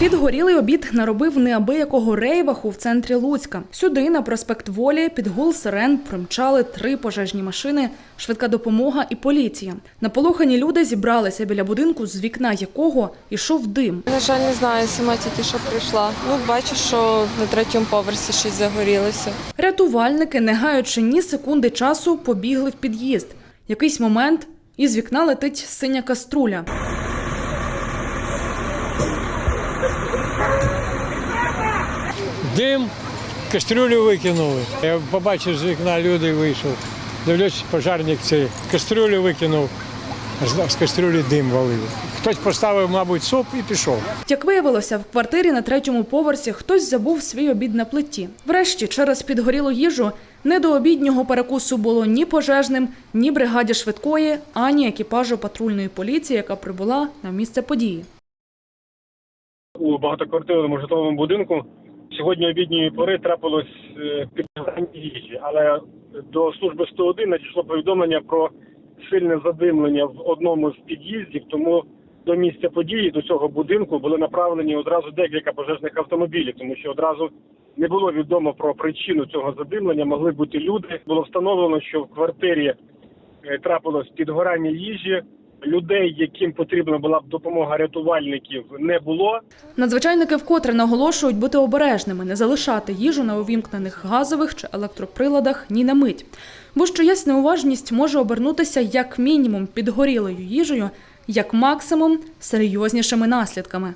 Підгорілий обід наробив неабиякого рейваху в центрі Луцька. Сюди, на проспект Волі, під гул сирен примчали три пожежні машини, швидка допомога і поліція. Наполохані люди зібралися біля будинку, з вікна якого йшов дим. На жаль, не знаю, сама тільки що прийшла. Ну, бачу, що на третьому поверсі щось загорілося. Рятувальники, не гаючи ні секунди часу, побігли в під'їзд. Якийсь момент із вікна летить синя каструля. Дим, кастрюлю викинули. Я побачив з вікна люди вийшов. Дивлюсь, пожарник цей кастрюлю викинув, з- кастрюлі дим валив. Хтось поставив, мабуть, суп і пішов. Як виявилося, в квартирі на третьому поверсі хтось забув свій обід на плиті. Врешті, через підгорілу їжу, не до обіднього перекусу було ні пожежним, ні бригаді швидкої, ані екіпажу патрульної поліції, яка прибула на місце події. У багатоквартирному житловому будинку. Сьогодні обідньої пори трапилось е, підгорання їжі, але до служби 101 надійшло повідомлення про сильне задимлення в одному з під'їздів. Тому до місця події до цього будинку були направлені одразу декілька пожежних автомобілів, тому що одразу не було відомо про причину цього задимлення. Могли бути люди. Було встановлено, що в квартирі е, трапилось підгорання їжі. Людей, яким потрібна була б допомога рятувальників, не було. Надзвичайники вкотре наголошують бути обережними, не залишати їжу на увімкнених газових чи електроприладах ні на мить. Бо що ясна неуважність може обернутися як мінімум підгорілою їжею, як максимум серйознішими наслідками.